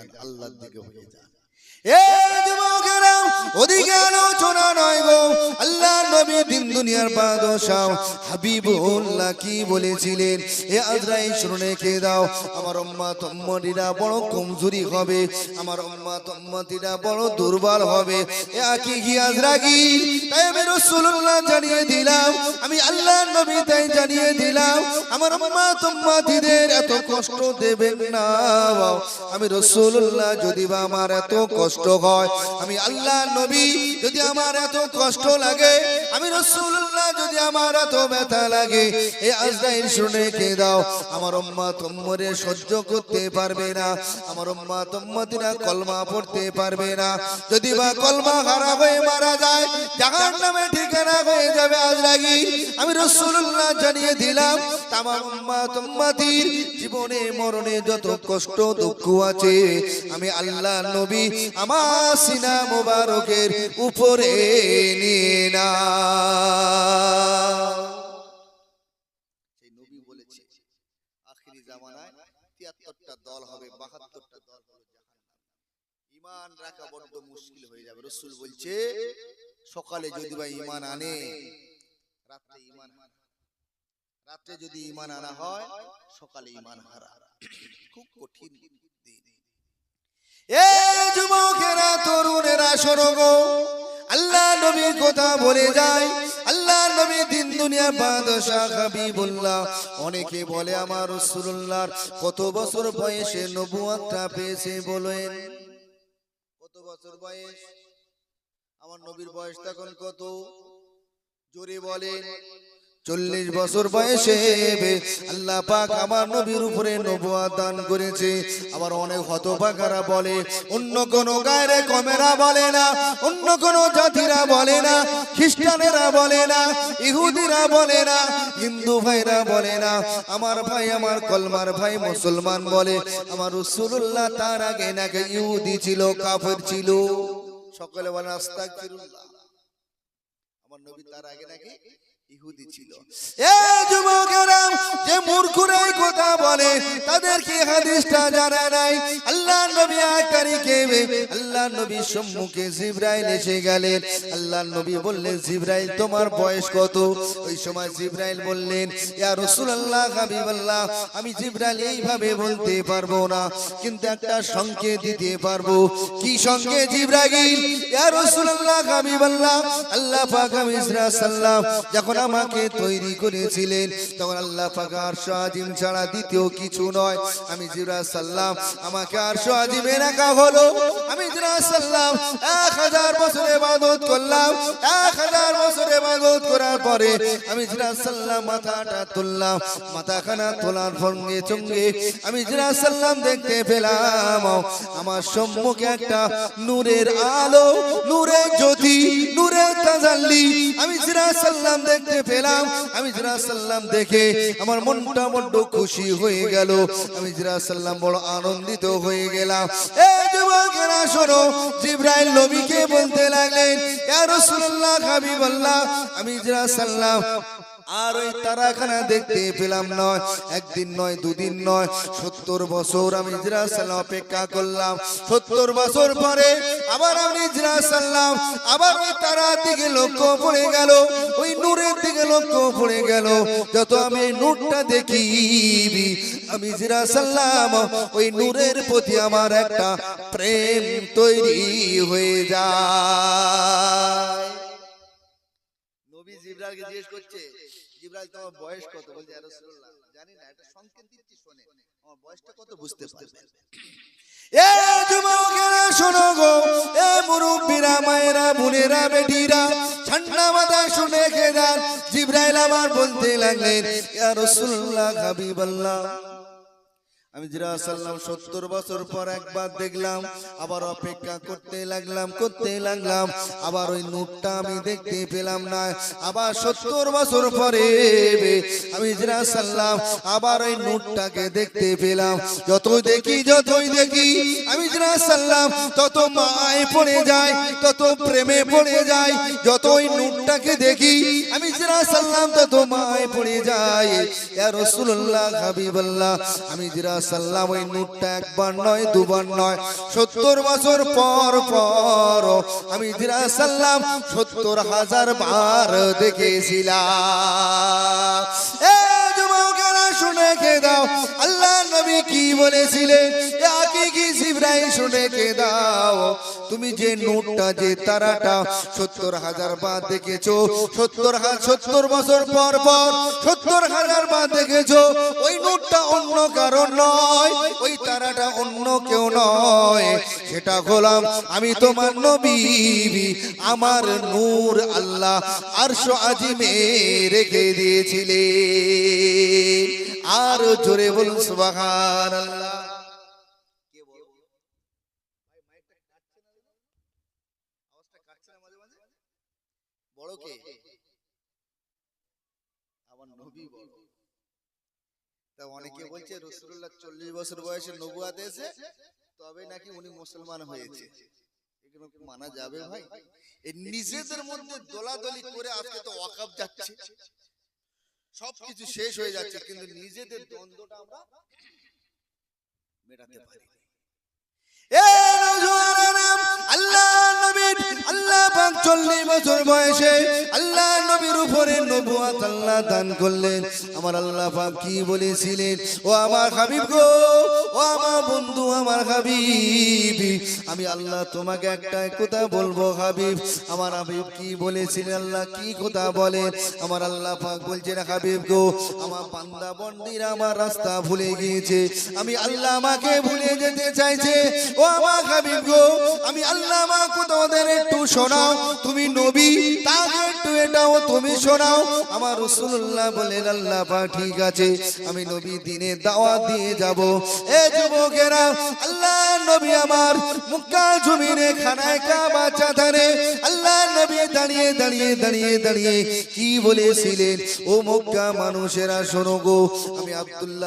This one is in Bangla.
যান আল্লাহর দিকে হয়ে যান ওদিকে আলোচনা নয় গো। আল্লাহ নবী দিন দুনিয়ার বাদশাহ হাবিবুল্লাহ কি বলেছিলেন? এ আজরাইল, শুনে কে দাও। আমার উম্মা তম্মতিরা বড় কমজোরি হবে। আমার উম্মা তম্মতিরা বড় দুর্বল হবে। এ আকি কি আজরাগিল তাই আমি রাসূলুল্লাহ জানিয়ে দিলাম। আমি আল্লাহ নবী তাই জানিয়ে দিলাম। আমার উম্মা তম্মতিদের এত কষ্ট দেবেন না। আমি রাসূলুল্লাহ যদি বা আমার এত কষ্ট হয়, আমি আল্লাহ নবী, যদি আমার এত কষ্ট লাগে, আমি রাসূলুল্লাহ, যদি আমার এত ব্যথা লাগে, এই আজরাইল শুনে কে দাও, আমার উম্মা তোমরে সহ্য করতে পারবে না, আমার উম্মা তোম্মতিরা কলমা পড়তে পারবে না, যদি বা কলমা খারাপ হয়ে মারা যায় জাহান্নামে ঠিকানা হয়ে যাবে আজরাইল। আমি রাসূলুল্লাহ জানিয়ে দিলাম, তামাম উম্মা তোম্মতির জীবনে, মরণে যত কষ্ট, দুঃখ আছে, আমি আল্লাহ নবী, আমার সিনা মোবারকের উপরে নিয়ে না সকালে যদি বা ইমান আনে, রাত্রে ইমান রাত্রে যদি ইমান আনা হয়, সকালে ইমান হারা। খুব কঠিন। এ যুবকেরা, তরুণেরা শোনো গো আল্লাহ নবীর কথা বলে যায়। আল্লাহ নবী দিন দুনিয়া বাদশাহ হাবিবুল্লাহ। অনেকে বলে, আমার রাসূলুল্লাহর কত বছর বয়সে নবুয়তটা পেয়েছে বলেন? কত বছর বয়স? আমার নবীর বয়স তখন কত? জোরে বলেন। চল্লিশ বছর বয়সে আল্লাহ পাক আমার নবীর উপরে নবুয়া দান করেছে। আবার অনেক হতভাগারা বলে অন্য কোনো গায়ের কমেরা বলে না অন্য কোনো জাতিরা বলে না খ্রিস্টানেরা বলে না ইহুদিরা বলে না হিন্দু ভাইরা বলে না। আমার ভাই আমার কলমার ভাই মুসলমান বলে আমার রসুল্লাহ তার আগে নাকি ইহুদি ছিল কাফের ছিল। সকলে বলেন আস্তাগফিরুল্লাহ। আমার নবী তার আগে নাকি ইহুদি ছিল। এ যুবকেরা যে মূর্খরাই কথা বলে তাদেরকে হাদিসটা জানা নাই? আল্লাহ নবী এক তারিখে আল্লাহ নবীর সম্মুখে জিব্রাইল এসে গেলেন। আল্লাহ নবী বললেন জিব্রাইল তোমার বয়স কত? ওই সময় জিব্রাইল বললেন ইয়া রাসূলুল্লাহ হাবিবাল্লাহ আমি জিব্রাইল এইভাবে বলতে পারব না কিন্তু একটা সংকেত দিতে পারব। কি সংকেত জিব্রাইল? ইয়া রাসূলুল্লাহ হাবিবাল্লাহ আল্লাহ পাক আমি সাল্লাম যখন আমাকে তৈরি করেছিলেন। তখন আল্লাহ পাক আরশ আজিম ছাড়া দ্বিতীয় কিছু নয়। আমি জিরা সাল্লাম, আমাকে আরশ আজিমে রাখা হলো। আমি জিরা সাল্লাম, এক হাজার বছর ইবাদত করলাম। এক হাজার বছর ইবাদত করার পরে আমি জিরা সাল্লাম মাথাটা তুললাম। মাথাখানা তোলার সঙ্গে সঙ্গে আমি জিরা সাল্লাম দেখতে পেলাম, আমার সম্মুখে একটা নূরের আলো, নূরের জ্যোতি, নূরের তাজাল্লি। আমি জিরা সাল্লাম দেখতে পেলাম। আমি সাল্লাম দেখে আমার মনটা বড্ড খুশি হয়ে গেল। আমি সাল্লাম বড় আনন্দিত হয়ে গেলাম। এই যুবকেরা বলতে লাগলেন আমি সাল্লাম আর ওই তারাখানা দেখতে পেলাম নয়। একদিন নয়, দুদিন নয়, সত্তর বছর আমি ইজরা সাল্লাম অপেক্ষা করলাম। সত্তর বছর পরে আবার আমি ইজরা সাল্লাম। আবার ওই তারার দিকে লক্ষ্য পড়ে গেল, ওই নূরের দিকে লক্ষ্য পড়ে গেল। যত আমি নূরটা দেখি, আমি ইজরা সাল্লাম, ওই নূরের প্রতি আমার একটা প্রেম তৈরি হয়ে যায়। জিজ্ঞেস করছে জিব্রাইল তোমার বয়স কত? বলছে ইয়া রাসূলুল্লাহ জানি না এটা সংকেত দিচ্ছি শুনে। আমার বয়সটা কত বুঝতে পারবে। এ যুবকেরা শোনো গো এ মুরব্বীরা মায়েরা বোনেরা বেটিরা ঠান্ডা মাথা শুনে খেদার জিব্রাইল আমার বলতে লাগলেন ইয়া রাসূলুল্লাহ হাবিবাল্লাহ। আমি জিরা সাল্লাম সত্তর বছর পর একবার দেখলাম, আবার অপেক্ষা করতে লাগলাম করতে লাগলাম, আবার ওই নূরটা আমি দেখতে পেলাম না। আবার সত্তর বছর পরে আমি জিরা সাল্লাম আবার ওই নূরটাকে দেখতে পেলাম। যতই দেখি যতই দেখি, আমি জিরা সাল্লাম তত মায় পড়ে যায় তত প্রেমে পড়ে যায় যতই নূরটাকে দেখি, আমি জিরা সাল্লাম তত মায় পড়ে যায় রাসূলুল্লাহ হাবিবাল্লাহ, আমি জিরা সাল্লাম, ওই নূরটা একবার নয়, দুবার নয়, সত্তর বছর পর পর আমি দিরা সাল্লাম সত্তর হাজার বার দেখেছিলাম। কি বলেছিলেন কে দাও? তুমি যে নোটটা, যে তারাটা সত্তর হাজার বার দেখেছ, সত্তর সত্তর বছর পর পর সত্তর হাজার বার দেখেছ, ওই নোটটা অন্য কারণ নয়, ওই তারাটা অন্য কেউ নয়। সেটা হলাম আমি তোমার নবী আমার নূর আল্লাহ আরশো আজিমে রেখে দিয়েছিলেন। আর জোরে বলুন সুবহান অনেকে বলছে চল্লিশ বছর বয়সে তবে নাকি উনি মুসলমান হয়েছে। মানা যাবে ভাই? নিজেদের মধ্যে দোলাদলি করে আজকে তো ওয়াকাব যাচ্ছে। সবকিছু শেষ হয়ে যাচ্ছে কিন্তু নিজেদের দ্বন্দ্বটা আমরা মেটাতে পারি আল্লাহ চল্লিশ বছর বয়সে আল্লাহ নবীর উপরে নবুয়াত আল্লাহ দান করলেন। আমার আল্লাহ পাক কি বলেছিলেন? ও আমার হাবিব গো, ও আমার বন্ধু, আমার হাবিব। আমি আল্লাহ তোমাকে একটা কথা বলব হাবিব। আমার হাবিব কি বলেছিলেন? আল্লাহ কি কথা বলেন? আমার আল্লাহ পাক বলছেন, হাবিব গো, আমার বান্দা বন্দিরা আমার রাস্তা ভুলে গিয়েছে। আমি আল্লাহ আমাকে ভুলে যেতে চাইছে। ও আমার হাবিব গো, আমি আল্লাহ আমাকে তোমাদের একটু শোনাও। তুমি নবী তাকে একটু এটাও তুমি শোনাও। আমার রসুল্লাহ বলেন, আল্লাহ পাক ঠিক আছে, আমি নবী দিনে দাওয়াত দিয়ে যাব। এ যুবকেরা, আল্লাহ নবী আমার মুক্কা জমিনে খানায় কাবা চাঁদানে আল্লাহ নবী দাঁড়িয়ে দাঁড়িয়ে দাঁড়িয়ে দাঁড়িয়ে কি বলেছিলেন? ও মক্কা মানুষেরা, শোনো গো, আমি আব্দুল্লাহ